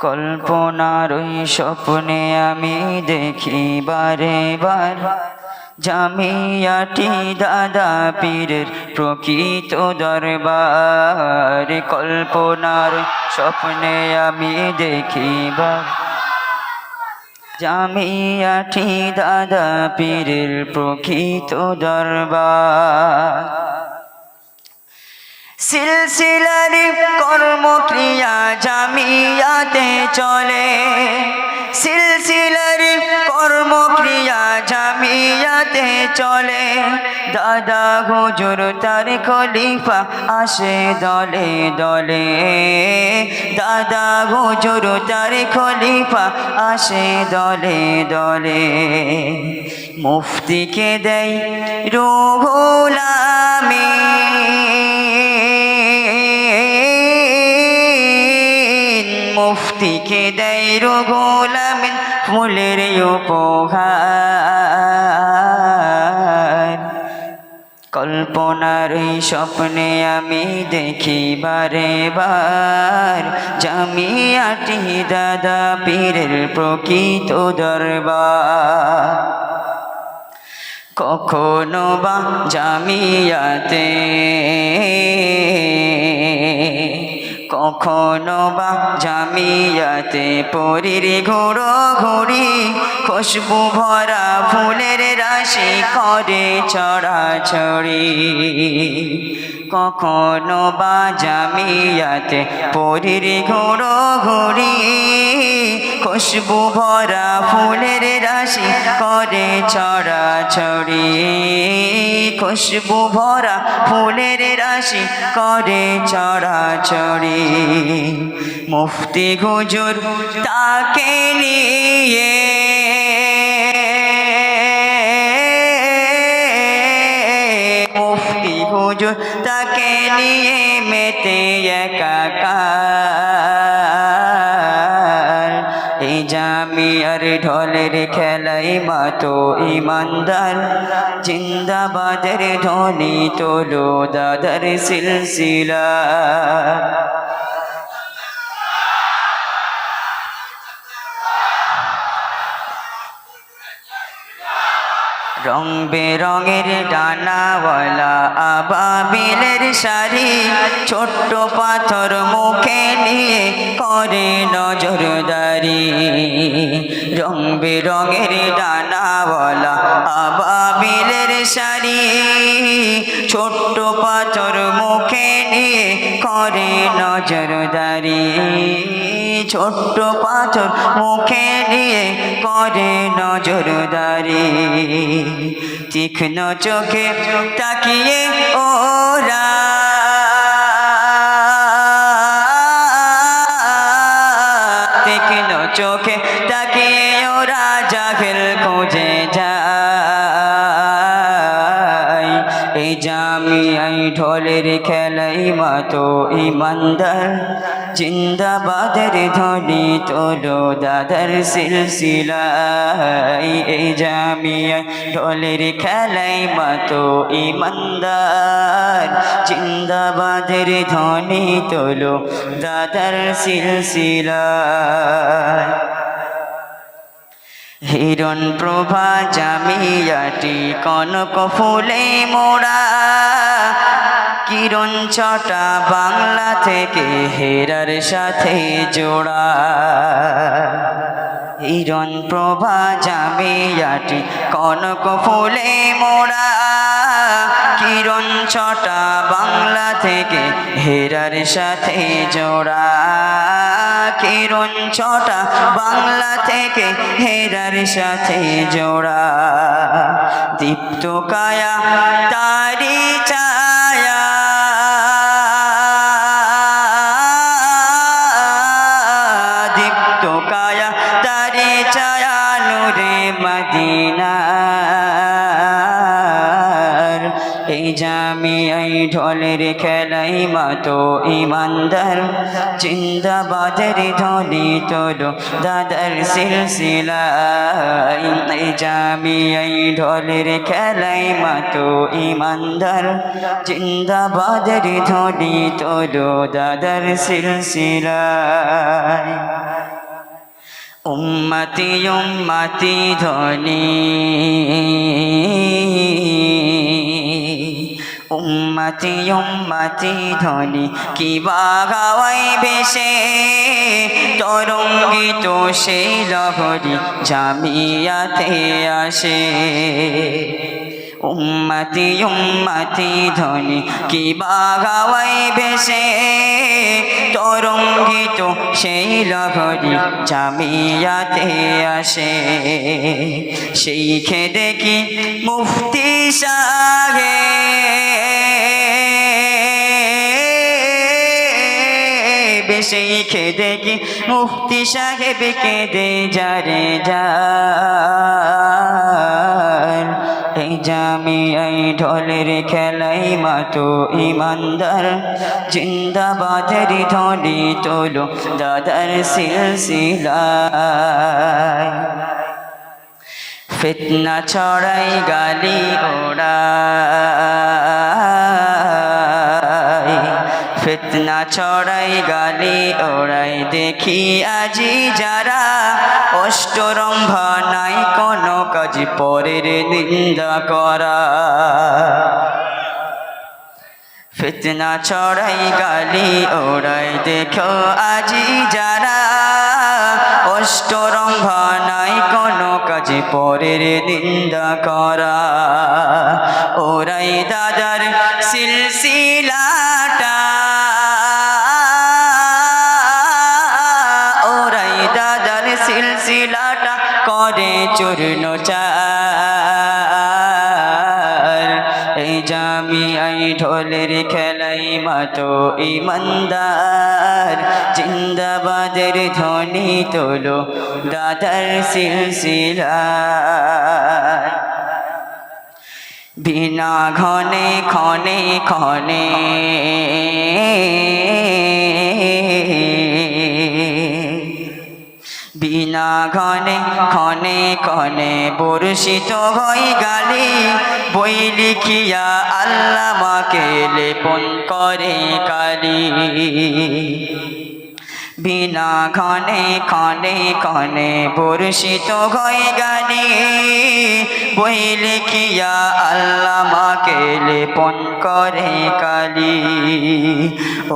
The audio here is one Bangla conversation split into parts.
কল্পনার ওই স্বপ্নে আমি দেখি বারে। বার জামিয়াটি দাদা পীরের প্রকৃত দরবার। কল্পনার স্বপ্নে আমি দেখি বার জামিয়াটি দাদা পীরের প্রকৃত দরবার। সিলসিলারি কর্মক্রিয়া জামিয়াতে চলে। সিলসিলারি কর্মক্রিয়া জামিয়াতে চলে। দাদা হুজুর তার খলিফা আসে দলে দলে। দাদা হুজুর তার খলিফা আসে দলে দলে। মুফতিকে দেয় রুহুলামী মুফতিকে দেয় রোগোলামিন ফুলের কল্পনার এই স্বপ্নে আমি দেখি বারে বার, জামিয়াটি দাদা পীরের প্রকৃত দরবার। কখনো বা জামিয়াতে কখনো বা জামিয়াতে পরির ঘোড়ো ঘুরি খুশবু ভরা ফুলের রাশি করে ছড়াছড়ি। কখনো বা জামিয়াতে পরির ঘোড়ো ঘুরি খুশবু ভরা ফুলের রাশি করে ছড়াছড়ি। খুশবু ভরা ফুলের রাশি করে ছড়াছড়ি মুফতি হুজুর তাকে নিয়ে মুফতি হুজুর তাকে নিয়ে মেতে একাকার। ঢলের খেলাই মাতো ইমানদার। জিন্দাবাদের ধ্বনি তোলো দাদার সিলসিলা। রং বেরঙের ডানাওয়ালা আবাবিলের শাড়ি ছোট্ট পাথর মুখে নিয়ে করে নজরদারি। রং বেরঙের ডানাওয়ালা আবাবিলের শাড়ি ছোট্ট পাথর মুখে নিয়ে করে নজরদারি। ছোট্ট পাথর মুখে নিয়ে করে নজরদারি। তীক্ষ্ণ চোখে তাকিয়ে ওরা। তীক্ষ্ণ চোখে তাকিয়ে ওরা জাহেল খুঁজে যায়। এই জামিয়াই ঢোলের খেলাই মাতো ইমানদার। জিন্দাবাদের ধ্বনি তোলো দাদার সিলসিলাই এই জামিয়াই ঢোলের খেলাই মাতো ইমানদার। জিন্দাবাদের ধ্বনি তোলো দাদার সিলসিলায়। হিরণ প্রভা জামিয়াটি কনক ফুলে মোড়া কিরণ ছটা বাংলা থেকে হেরার সাথে জোড়া। হিরণ প্রভা জামিয়াটি কনক ফুলে মোড়া। কিরণ ছটা বাংলা থেকে হেরার সাথে জোড়া। কিরণ ছটা বাংলা থেকে হেরার সাথে জোড়া। দীপ্ত কায়া, তারি ছায়া জামিয়াই ঢোলের খেলাই মাতো ইমানদার। জিন্দাবাদের ধ্বনি তোলো দাদার সিলসিলাই এই জামিয়াই ঢোলের খেলাই মাতো ইমানদার। জিন্দাবাদের ধ্বনি তোলো দাদার সিলসিলাই উম্মতি উম্মতি ধ্বনি। উম্মতি উম্মতি ধনি কি বাগাওয়াই ভেসে তরঙ্গিত সেই লহরি জামিয়াতে আসে। উম্মতি উম্মতি ধ্বনি কি বাগাওয়াই ভেসে তরঙ্গিত সেই লহরি জামিয়াতে আসে। সেই খেদে কি মুফতি সাহে সেই খেদে কি মুফতি সাহেব কেঁদে যারে এই জামি এই ঢোলের খেলাই মাতো ইমানদার। জিন্দাবাদের ধ্বনি তোলো দাদার সিলসিলায়। ফিতনা ছড়াই গালি ওড়াই ফিতনা ছড়াই গালি ওড়াই দেখি আজি যারা অষ্টরম্ভা নাই কোনো কাজ পরের নিন্দা করা। ফিতনা ছড়াই গালি ওড়াই দেখো আজি যারা অষ্টরম্ভা নাই কোনো কাজে পরের নিন্দা করা। ওরাই দাদার চূর্ণ চার। এই জামি আই ঢোলের খেলাই মাতো ইমানদার। জিন্দাবাদের ধ্বনি তোলো দাদার সিলসিলা বিনা ঘনে ক্ষণে ক্ষণে বিনা ঘনে ক্ষণে ক্ষণে বর্ষিত হই গালি। বই লিখিয়া আল্লাহ মাকে লেপন করে কালি বিনা ক্ষণে ক্ষণে ক্ষণে বর্ষিত হয়ে গালি। বই লিখিয়া আল্লাহ মাকে লেপন করে কালি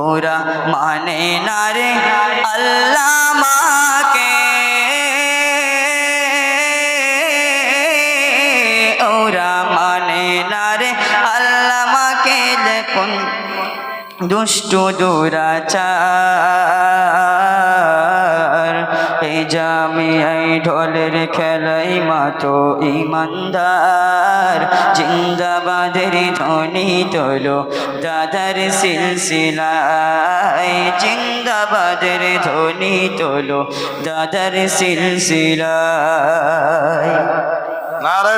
ওরা মানে না রে, আল্লাহ মাকে ওরা মানে না রে? আল্লাহ মাকে লেপন দুষ্ট দুরাচার। এই জামি এই ঢোলের খেলাই মাতো ইমানদার। জিন্দাবাদের ধ্বনি তোলো দাদার সিলসিলায়। জিন্দাবাদের ধ্বনি তোলো দাদার সিলসিলায়।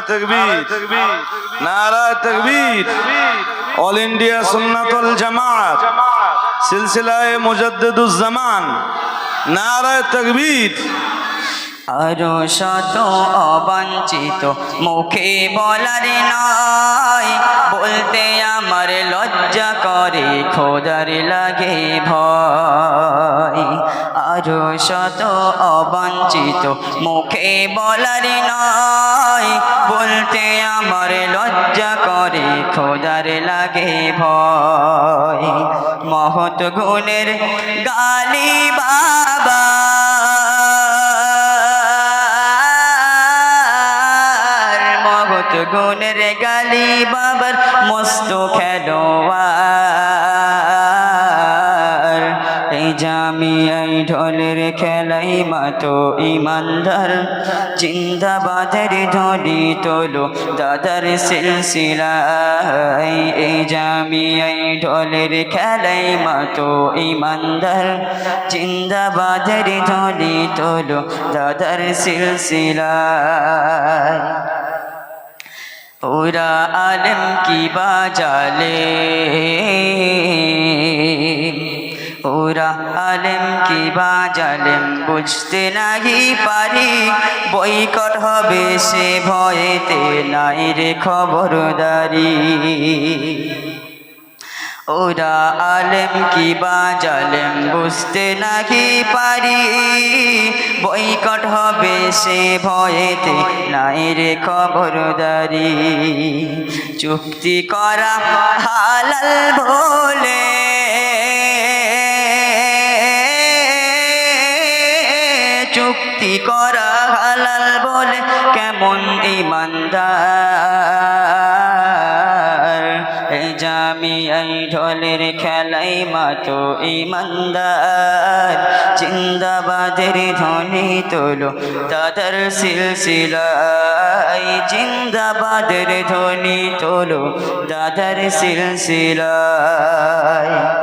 তকবীর তকবীর অল ইন্ডিয়া সুন্নাতুল জামাত সিলসিলায়ে মুজাদ্দিদুজ্জামান নারা তকবীর। আরও শত অবাঞ্ছিত মুখে বলার নয় বলতে আমার লজ্জা করে খোদার লাগে ভয়। আরও শত অবাঞ্ছিত। মুখে বলার নয় বলতে আমার লজ্জা করে খোদার লাগে ভয়। মহৎ গুণের গালি বাবা। মগত গুণের গালি বাবার মস্ত খেলোয়ার জামি এই ঢোলের খেলাই মাতো ইমানদার। জিন্দাবাদের ধ্বনি তোলো দাদার সিলসিলায়। এই জামি এই ঢোলের খেলাই মাতো ইমানদার। জিন্দাবাদের ধ্বনি তোলো দাদার সিলসিলায়। ওরা আলম কি বাজালে ওরা আলেম কি বা জালেম বুঝতে নাহি পারি। বইকট হবে সে ভয়েতে, নাই রে খবরদারি। ওরা আলেম কি বা জালেম বুঝতে নাকি পারি। বইকট হবে সে ভয়েতে, নাই রে খবরদারি। চুক্তি করা হালাল বলে চুক্তি করা হালাল বলে কেমন ইমানদার? জামি এই ঢোলের খেলাই মাতো ইমানদার। জিন্দাবাদের ধ্বনি তোলো দাদার সিলসিলাই। জিন্দাবাদের ধ্বনি তোলো দাদার সিলসিলাই।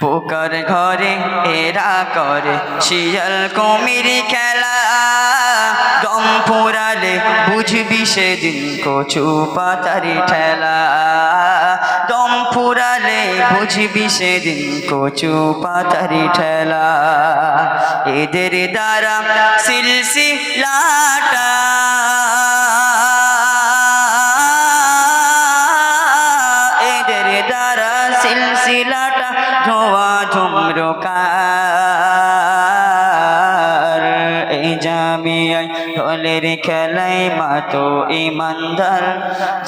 বোকার ঘরে এরা করে শিয়াল কুমির খেলা। দম ফুরালে বুঝবি সেদিন কচু পাতারি ঠেলা। দম ফুরালে বুঝবি সেদিন কচু পাতারি ঠেলা। এদের দ্বারা সিলসি ঢোলের খেলায় মাতো ইমানদার।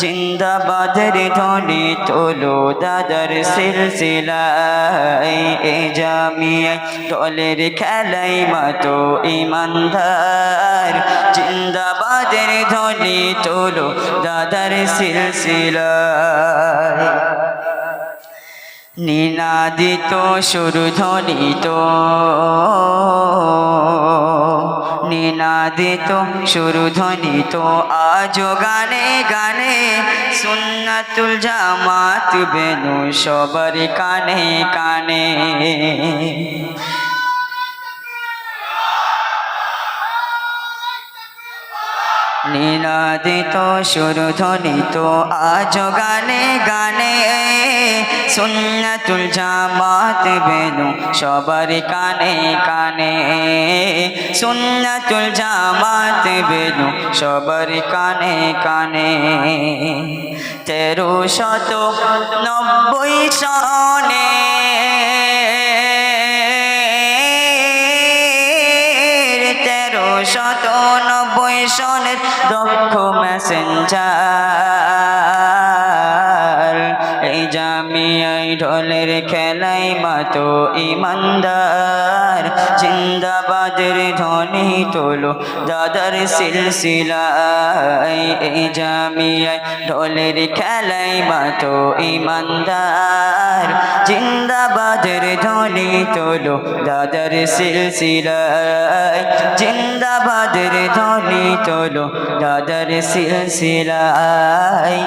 জিন্দাবাদের ধ্বনি তোলো দাদার সিলসিলায়। এই জামিয়ায় ঢোলের খেলায় মাতো ইমান্দার। জিন্দাবাদের ধ্বনি তোলো দাদার সিলসিলায়। নিনাদিত সুরধ্বনিত নিনাদিত তো আজ গানে গানে সুন্নাতুল জামাত বেনু সবার কানে কানে। নীলাদিত সুরধ্বনিত আজ গানে গানে সুন্নাতুল জামাত বেনু সবার কানে কানে। সুন্নাতুল জামাত বেনু সবার কানে কানে। তেরো শত নব্বই সনে দক্ষ মেসেঞ্জার এই জামিয়াই ঢোলের খেলাই মাতো ইমানদার। জিন্দাবাদের ধ্বনি তোলো দাদার সিলসিলাই এই জামিয়াই ঢোলের খেলাই মাতো ইমানদার। জিন্দাবাদের ধ্বনি তোলো, দাদার সিলসিলায়। জিন্দাবাদের ধ্বনি তোলো, দাদার সিলসিলায়।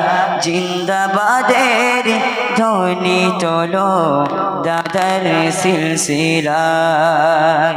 জিন্দাবাদের ধ্বনি তোলো, দাদার সিলসিলাই